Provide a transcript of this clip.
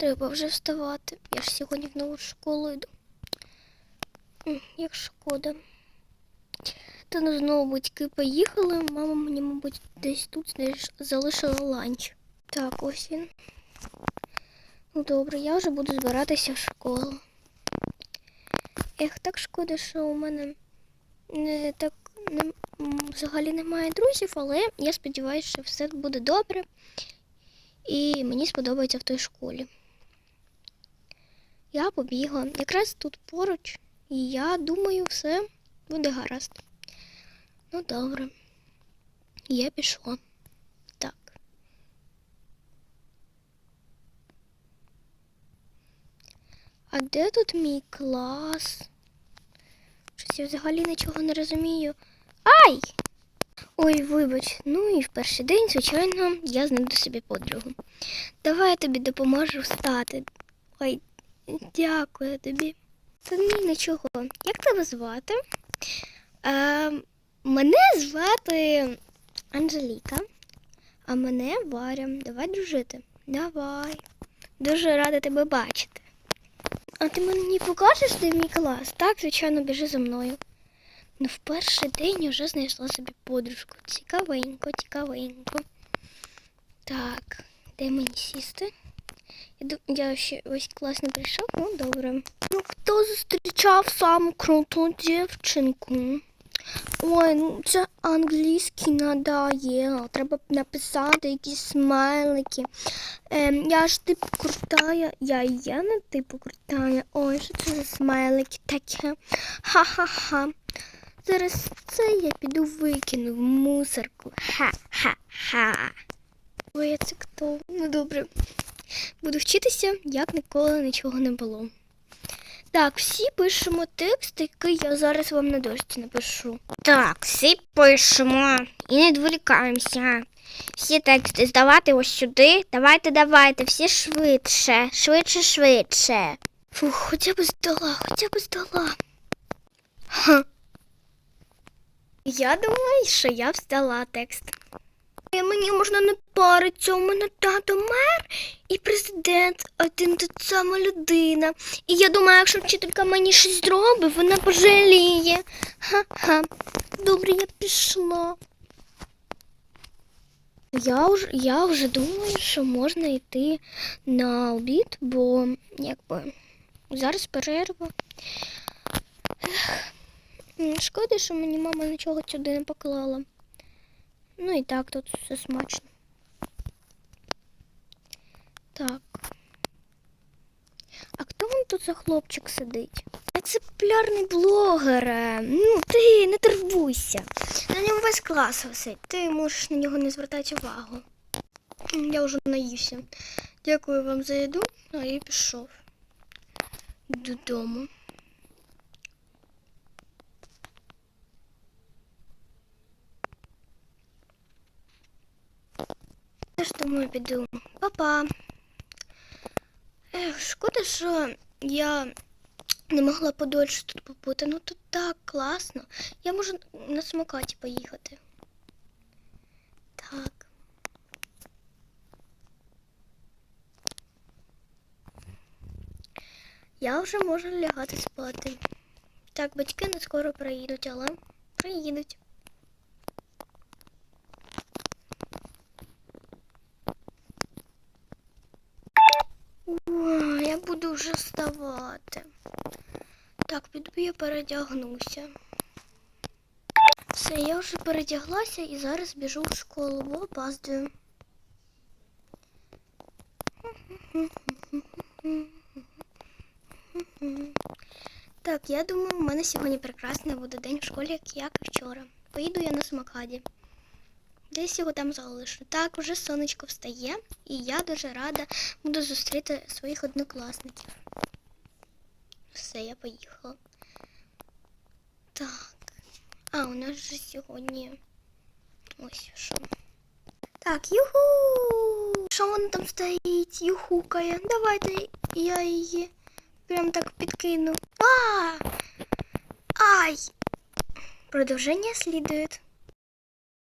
Треба вже вставати. Я ж сьогодні в нову школу йду. Як шкода. Та ну знову батьки поїхали. Мама мені, мабуть, десь тут знаєш, залишила ланч. Так, ось він. Ну добре, я вже буду збиратися в школу. Ех, так шкода, що у мене не так не, взагалі немає друзів, але я сподіваюся, що все буде добре. І мені сподобається в той школі. Я побігла якраз тут поруч, і я думаю, все буде гаразд. Ну, добре. Я пішла. Так. А де тут мій клас? Щось я взагалі нічого не розумію. Ай! Ой, вибач, ну і в перший день, звичайно, я знайду собі подругу. Давай я тобі допоможу встати. Ой, дякую тобі. Та ні, нічого. Як тебе звати? Е, мене звати Анжеліка, а мене Варя. Давай дружити. Давай. Дуже рада тебе бачити. А ти мені покажеш, де мій клас? Так, звичайно, біжи за мною. Ну, в перший день вже знайшла собі подружку. Цікавенько, цікавенько. Так, де мені сісти? Я, я весь клас не прийшов, ну добре. Ну, хто зустрічав саму круту дівчинку? Ой, ну це англійський надає. Треба написати якісь смайлики. Ем, я ж типу крутая. Я є не типу крутая. Ой, що це за смайлики таке? Ха-ха-ха. Зараз це я піду викину в мусорку. Ха-ха-ха. Ой, це хто? Ну добре. Буду вчитися, як ніколи нічого не було. Так, всі пишемо текст, який я зараз вам на дошці напишу. Так, всі пишемо і не відволікаємося. Всі тексти здавати ось сюди. Давайте, давайте, всі швидше, швидше, швидше. Фух, хоча б здала, хоча б здала. Ха. Я думаю, що я встала текст. І мені можна не паритися, у мене тато мер і президент, один та сама людина. І я думаю, якщо вчителька мені щось зробить, вона пожаліє. Ха-ха. Добре, я пішла. Я вже, я вже думаю, що можна йти на обід, бо якби зараз перерва. Шкода, що мені мама нічого сюди не поклала. Ну і так тут все смачно. Так. А хто вон тут за хлопчик сидить? А це популярний блогер. е. Ну, ти не турбуйся. На ньому весь клас висить. Ти можеш на нього не звертати увагу. Я вже наївся. Дякую вам за їду, а я пішов додому. Ж думаю, піду. Па-па. Ех, шкода, що я не могла подольше тут побути. Ну тут так класно. Я можу на самокаті поїхати. Так. Я вже можу лягати спати. Так, батьки не скоро приїдуть, але приїдуть. Ой, я буду вже вставати. Так, піду я передягнуся. Все, я вже передяглася і зараз біжу в школу, бо опаздую. Так, я думаю, у мене сьогодні прекрасний буде день в школі, як, і вчора. Поїду я на самокаді. Десь його там залишу. Так, уже сонечко встає, і я дуже рада буду зустріти своїх однокласників. Все, я поїхала. Так. А, у нас же сьогодні. Ось що. Так, юху! Що вона там стоїть? Юхукає. Давайте я її прям так підкину. А! Ай! Продовження слідует.